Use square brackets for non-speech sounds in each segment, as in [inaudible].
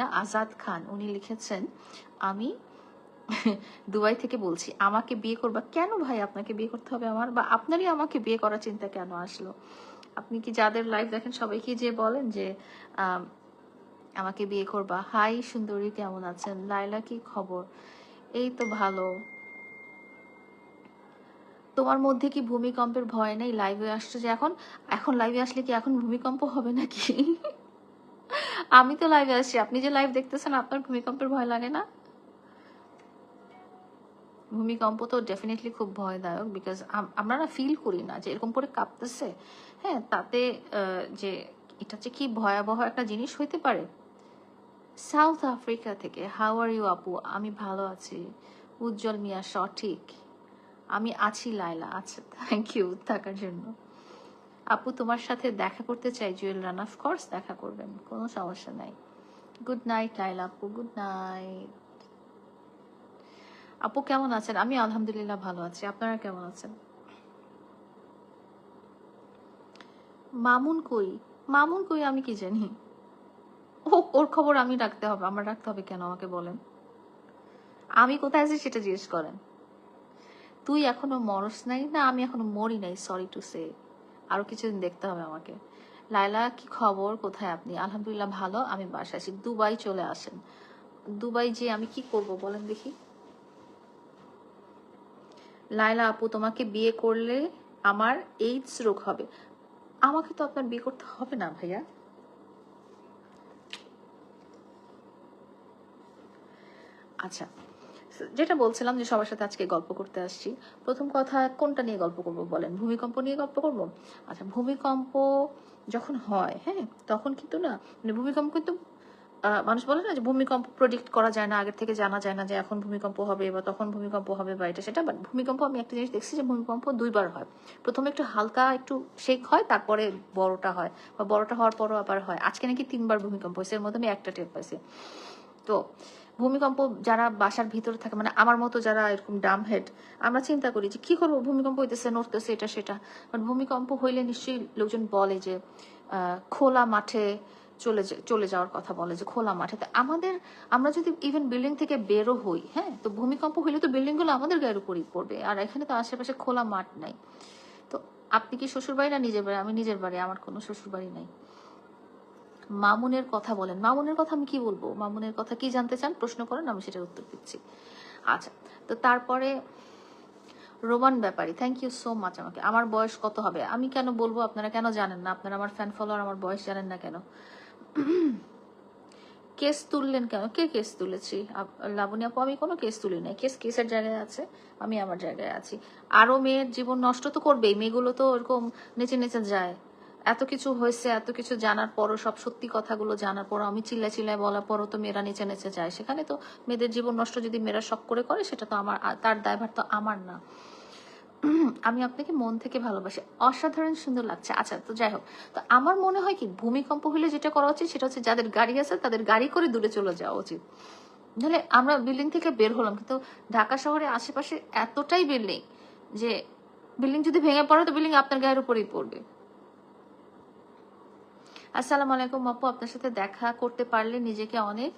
না? আজাদ খান, উনি লিখেছেন, আমি [laughs] দুবাই থেকে বলছি, আমাকে বিয়ে করবা কেন ভাই? আপনাকে বিয়ে করতে হবে আমার? বা আপনারই আমাকে বিয়ে করার চিন্তা কেন আসলো? আপনি কি যাদের লাইভ দেখেন, সবাইকে যে বলেন যে আমাকে বিয়ে করবা? হাই সুন্দরী, কেমন আছেন? লাইলা কি খবর? এই তো ভালো। তোমার মধ্যে কি ভূমিকম্পের ভয় নেই? লাইভে আসছো যে এখন? এখন লাইভে আসলে কি এখন ভূমিকম্প হবে নাকি? [laughs] আমি তো লাইভে আসছি আপনি যে লাইভ দেখতেছেন, আপনার ভূমিকম্পের ভয় লাগে না? ভূমিকম্প তো ডেফিনেটলি খুব ভয়দায়ক বিকজ আমরা না ফিল করি না যে এরকম করে কাঁপতেছে। হ্যাঁ তাতে যে এটা যে কি ভয়াবহ একটা জিনিস হইতে পারে? সাউথ আফ্রিকা থেকে হাউ আর ইউ আপু? আমি ভালো আছি। উজ্জ্বল মিয়া, সঠিক। আমি আছি লাইলা আচ্ছা থ্যাংক ইউ থাকার জন্য। আপু তোমার সাথে দেখা করতে চাই, জুয়েল রান অফ কোর্স দেখা করবেন, কোনো সমস্যা নাই। গুড নাইট লাইলা আপু গুড নাইট আপু কেমন আছেন? আমি আলহামদুলিল্লাহ ভালো আছি, আপনারা কেমন আছেন? মামুন কই? মামুন কই আমি কি জানি? ও ওর খবর আমি রাখতে হবে, আমার রাখতে হবে কেন আমাকে বলেন? আমি কোথায় আছি সেটা জিজ্ঞেস করেন। তুই এখনও মরস নাই না, আমি এখনও মরি নাই সরি টু সে আরও কিছুদিন দেখতে হবে আমাকে। লাইলা কি খবর? কোথায় আপনি? আলহামদুলিল্লাহ ভালো, আমি বাসায় আছি। দুবাই চলে আসেন। দুবাই যে আমি কি করব বলেন দেখি। লাইলা আপু, তোমাকে বিয়ে করলে আমার এইডস রোগ হবে। আমাকে তো আপনার বিয়ে করতে হবে না ভাইয়া। আচ্ছা যেটা বলছিলাম যে সবার সাথে আজকে গল্প করতে আসছি, প্রথম কথা কোনটা নিয়ে গল্প করব বলেন? ভূমিকম্প নিয়ে গল্প করব? আচ্ছা ভূমিকম্প যখন হয় হ্যাঁ তখন কিন্তু না মানে ভূমিকম্প কিন্তু মানুষ বলে না যে ভূমিকম্প প্রডিক্ট করা যায় না, আগের থেকে জানা যায় না যে এখন ভূমিকম্প হবে বা তখন ভূমিকম্প হবে বা এটা সেটা বাট ভূমিকম্প আমি একটা জিনিস দেখছি যে ভূমিকম্প দুইবার হয়। প্রথমে একটু হালকা একটু শেক হয়, তারপরে বড়টা হয়, বা বড়টা হওয়ার পরও আবার হয়। আজকে নাকি তিনবার ভূমিকম্প হয়েছে, এর মধ্যে আমি একটা টের পাইছি। তো ভূমিকম্প যারা বাসার ভিতরে থাকে মানে আমার মতো যারা এরকম ডাম হেড আমরা চিন্তা করি যে কি করব? ভূমিকম্প হইতেছে, নড়তেছে, এটা সেটা। বাট ভূমিকম্প হইলে নিশ্চয়ই লোকজন বলে যে খোলা মাঠে চলে চলে যাওয়ার কথা বলে যে খোলা মাঠে। আমাদের, আমরা যদি ইভেন বিল্ডিং থেকে বেরো হই হ্যাঁ তো ভূমিকম্প হইলে তো বিল্ডিংগুলো আমাদের গায়ের উপরই পড়বে, আর এখানে তো আশেপাশে খোলা মাঠ নাই। তো আপনি কি শ্বশুর বাড়ি না নিজের বাড়ি? আমি নিজের বাড়ি, আমার কোনো শ্বশুর বাড়ি নাই। মামুনের কথা বলেন। মামুনের কথা আমি কি বলব? মামুনের কথা কি জানতে চান? প্রশ্ন করেন, আমি সেটার উত্তর দিচ্ছি। আচ্ছা তো তারপরে Roman Bepari thank you so much আমাকে। আমার বয়স কত হবে? আমি কেন বলব? আপনারা কেন জানেন না? আপনারা আমার ফ্যান ফলোয়ার আমার বয়স জানেন না কেন? কেস তুললেন কেন? কে কেস তুলেছি? লাবণী আপু, আমি কোনো কেস তুলি নাই। কেস কেসের জায়গায় আছে? আমি আমার জায়গায় আছি। আরও মেয়ের জীবন নষ্ট তো করবেই। মেয়েগুলো তো এরকম নেচে নেচে যায়। এত কিছু হয়েছে, এত কিছু জানার পরও, সব সত্যি কথাগুলো জানার পরও, আমি চিল্লা চিল্লায় বলার পরও তো মেয়েরা নেচে নেচে যায়। সেখানে তো মেয়েদের জীবন নষ্ট যদি মেয়েরা শখ করে করে, সেটা তো আমার, তার দায়ভার তো আমার না। আমি আপনাকে মন থেকে ভালোবাসি। অসাধারণ সুন্দর লাগছে। আচ্ছা তো যাই হোক। তো আমার মনে হয় কি, ভূমিকম্প হলে যেটা করা উচিত, সেটা হচ্ছে যাদের গাড়ি আছে, তাদের গাড়ি করে দূরে চলে যাওয়া উচিত। নাহলে আমরা বিল্ডিং থেকে বের হলাম, কিন্তু ঢাকা শহরে আশেপাশে এতটাই বিল্ডিং যে, বিল্ডিং যদি ভেঙে পড়ে, তো বিল্ডিং আপনার গায়ের উপরেই পড়বে। আসসালামু আলাইকুম আপু, আপনার সাথে দেখা করতে পারলে নিজেকে অনেক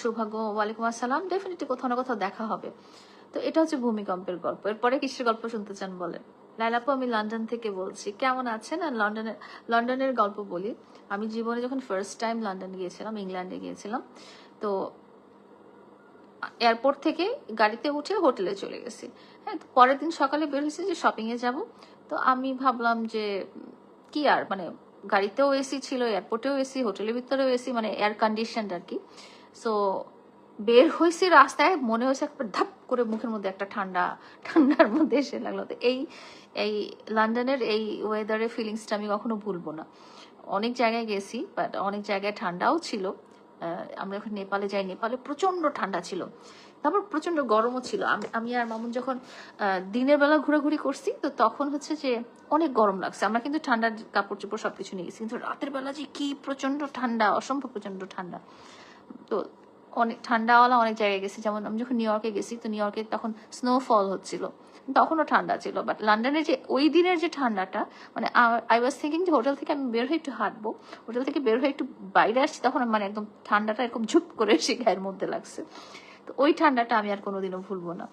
সৌভাগ্য। ওয়ালাইকুম আসসালাম। ডেফিনেটলি কোথাও না কোথাও দেখা হবে। তো এটা হচ্ছে ভূমিকম্পের গল্প। এরপরে কিসের গল্প শুনতে চান বলেন? লাইলাপু আমি লন্ডন থেকে বলছি। কেমন আছেন? আর লন্ডনের লন্ডনের গল্প বলি। আমি জীবনে যখন ফার্স্ট টাইম লন্ডন গিয়েছিলাম ইংল্যান্ডে গিয়েছিলাম, তো এয়ারপোর্ট থেকে গাড়িতে উঠে হোটেলে চলে গেছি। হ্যাঁ পরের দিন সকালে বের হয়েছি যে শপিংয়ে যাব। তো আমি ভাবলাম যে কি আর মানে গাড়িতেও এসি ছিল এয়ারপোর্টেও এসি হোটেলের ভিতরেও এসি মানে এয়ার কন্ডিশন আর কি। সো বের হয়েছি রাস্তায়, মনে হয়েছে একবার ধাপ করে মুখের মধ্যে একটা ঠান্ডা, ঠান্ডার মধ্যে এসে লাগল। তো এই এই লন্ডনের এই ওয়েদারের ফিলিংসটা আমি কখনো ভুলবো না। অনেক জায়গায় গেছি বাট অনেক জায়গায় ঠান্ডাও ছিল। আমরা যখন নেপালে যাই। নেপালে প্রচণ্ড ঠান্ডা ছিল। তারপর প্রচণ্ড গরমও ছিল। আমি আর মামুন যখন দিনের বেলা ঘোরাঘুরি করছি, তো তখন হচ্ছে যে অনেক গরম লাগছে। আমরা কিন্তু ঠান্ডার কাপড় চোপড় সবকিছু নিয়ে গেছি। কিন্তু রাতের বেলা যে কি প্রচণ্ড ঠান্ডা, অসম্ভব প্রচণ্ড ঠান্ডা। তো অনেক ঠান্ডাওয়ালা অনেক জায়গায় গেছি। যেমন আমি যখন নিউ ইয়র্কে গেছি, তো নিউ ইয়র্কে তখন স্নোফল হচ্ছিল। তখনও ঠান্ডা ছিল বাট লন্ডনের যে ওই দিনের যে ঠান্ডাটা মানে আই ওয়াজ থিঙ্কিং যে হোটেল থেকে আমি বের হয়ে একটু হাঁটবো। হোটেল থেকে বের হয়ে একটু বাইরে আসছি, তখন মানে একদম ঠান্ডাটা এরকম ঝুপ করে এসে গায়ের মধ্যে লাগছে। তো ওই ঠান্ডাটা আমি আর কোনোদিনও ভুলবো না।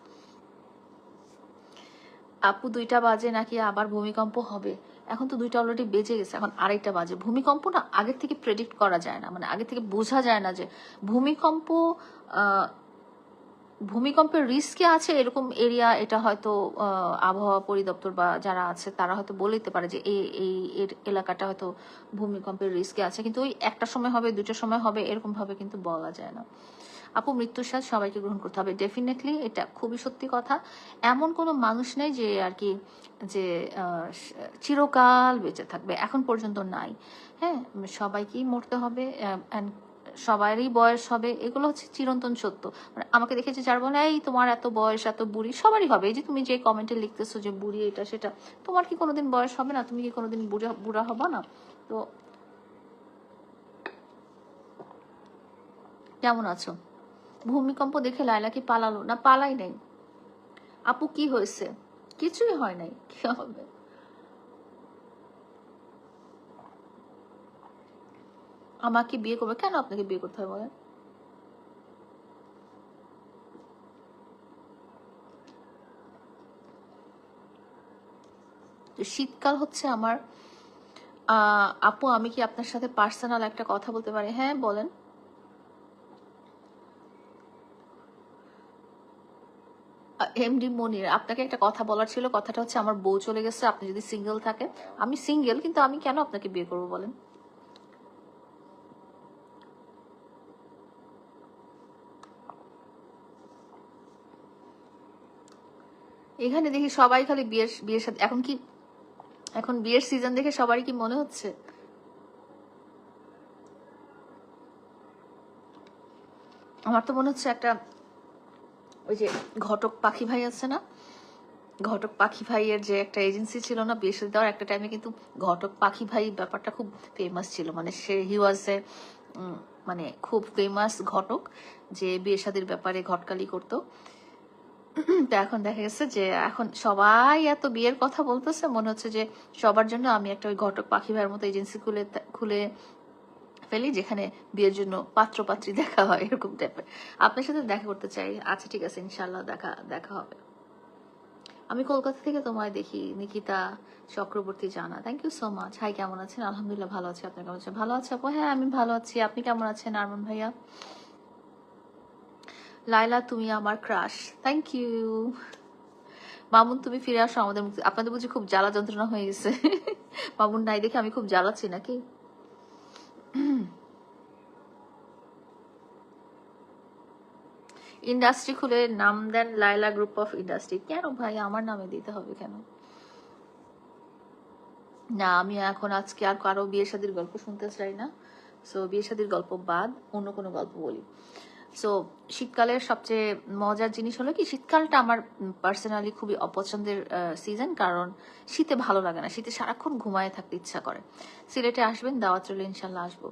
আপু দুইটা বাজে নাকি আবার ভূমিকম্প হবে? এখন তো দুইটা অলরেডি বেজে গেছে, এখন আড়াইটা বাজে। ভূমিকম্প না আগের থেকে প্রেডিক্ট করা যায় না মানে আগে থেকে বোঝা যায় না যে ভূমিকম্প ভূমিকম্পের রিস্কে আছে এরকম এরিয়া এটা হয়তো আবহাওয়া পরিদপ্তর বা যারা আছে তারা হয়তো বলে দিতে পারে যে এই এই, এর এলাকাটা হয়তো ভূমিকম্পের রিস্কে আছে। কিন্তু ওই একটা সময় হবে দুটো সময় হবে, এরকম ভাবে কিন্তু বলা যায় না। আপু, মৃত্যুর সাথে সবাইকে গ্রহণ করতে হবে। ডেফিনেটলি এটা খুবই সত্যি কথা। এমন কোনো মানুষ নেই যে আর কি, যে চিরকাল বেঁচে থাকবে। এখন পর্যন্ত নাই। হ্যাঁ সবাইকেই মরতে হবে অ্যান্ড সবারই বয়স হবে। এগুলো হচ্ছে চিরন্তন সত্য। মানে আমাকে দেখেছে যার বলে, এই তোমার এত বয়স, এত বুড়ি, সবারই হবে। এই যে তুমি যে কমেন্টে লিখতেছো যে বুড়ি এটা, সেটা, তোমার কি কোনোদিন বয়স হবে না? তুমি কি কোনোদিন বুড়া বুড়া হবা না? তো, কেমন আছো? ভূমিকম্প দেখে লাইলা কি পালালো না পালাই নাই? আপু, কি হয়েছে? কিছুই হয় নাই। কি হবে? আমাকে বিয়ে করবে? কেন আপনাকে বিয়ে করতে হবে বলেন? শীতকাল হচ্ছে আমার। আপু, আমি কি আপনার সাথে পার্সোনাল একটা কথা বলতে পারি? হ্যাঁ বলেন। এমডি মনির আপনাকে একটা কথা বলার ছিল, কথাটা হচ্ছে আমার বউ চলে গেছে, আপনি যদি সিঙ্গেল থাকেন। আমি সিঙ্গেল কিন্তু আমি কেন আপনাকে বিয়ে করব বলেন? এখানে দেখি সবাই খালি বিয়ের বিয়ের সাথে, এখন কি, এখন বিয়ের সিজন দেখে সবারই কি মনে হচ্ছে? আমার তো মনে হচ্ছে একটা ওই যে ঘটক পাখি ভাই আছে না? ঘটক পাখি ভাইয়ের যে একটা এজেন্সি ছিল না, বিয়ে দেওয়ার একটা টাইমে কিন্তু ঘটক পাখি ভাই ব্যাপারটা খুব ফেমাস ছিল। মানে সে হি ওয়াজ এ মানে খুব ফেমাস ঘটক যে বিয়ে শাদির ব্যাপারে ঘটকালি করতো। তো এখন দেখা গেছে যে এখন সবাই এত বিয়ের কথা বলতেছে, মনে হচ্ছে যে সবার জন্য আমি একটা ওই ঘটক পাখি ভাইয়ের মতো এজেন্সি খুলে খুলে ফেলি, যেখানে বিয়ের জন্য পাত্র পাত্রী দেখা হয়, এরকম টাইপের আপনার সাথে দেখা করতে চাই। আচ্ছা ঠিক আছে ইনশাল্লাহ দেখা দেখা হবে। আমি কলকাতা থেকে তোমায় দেখি, নিকিতা চক্রবর্তী, জানা। Thank you so much hi কেমন আছেন? আলহামদুলিল্লাহ ভালো আছি। আপনার কেমন আছেন? ভালো আছে আপু? হ্যাঁ আমি ভালো আছি। আপনি কেমন আছেন, আরমান ভাইয়া? লাইলা তুমি আমার ক্রাশ থ্যাংক ইউ মামুন, তুমি ফিরে আসো আমাদের আপনাদের বুঝি খুব জ্বালা যন্ত্রণা হয়ে গেছে। [laughs] মামুন নাই দেখে আমি খুব জ্বালাচ্ছি নাকি? [clears throat] ইন্ডাস্ট্রি খুলে নাম দেন লাইলা গ্রুপ অফ ইন্ডাস্ট্রি। কেন ভাই? আমার নামে দিতে হবে কেন? না, আমি এখন আজকে আর কারও বিয়ে শাদির গল্প শুনতে চাই না। সো বিয়ে শাদির গল্প বাদ, অন্য কোনো গল্প বলি। সো শীতকালের সবচেয়ে মজার জিনিস হলো কি, শীতকালটা আমার পার্সোনালি খুবই অপছন্দের সিজন কারণ শীতে ভালো লাগে না। শীতে সারাক্ষণ ঘুমায় থাকতে ইচ্ছা করে। সিলেটে আসবেন, দাওয়াত চলে ইনশাল্লাহ আসব।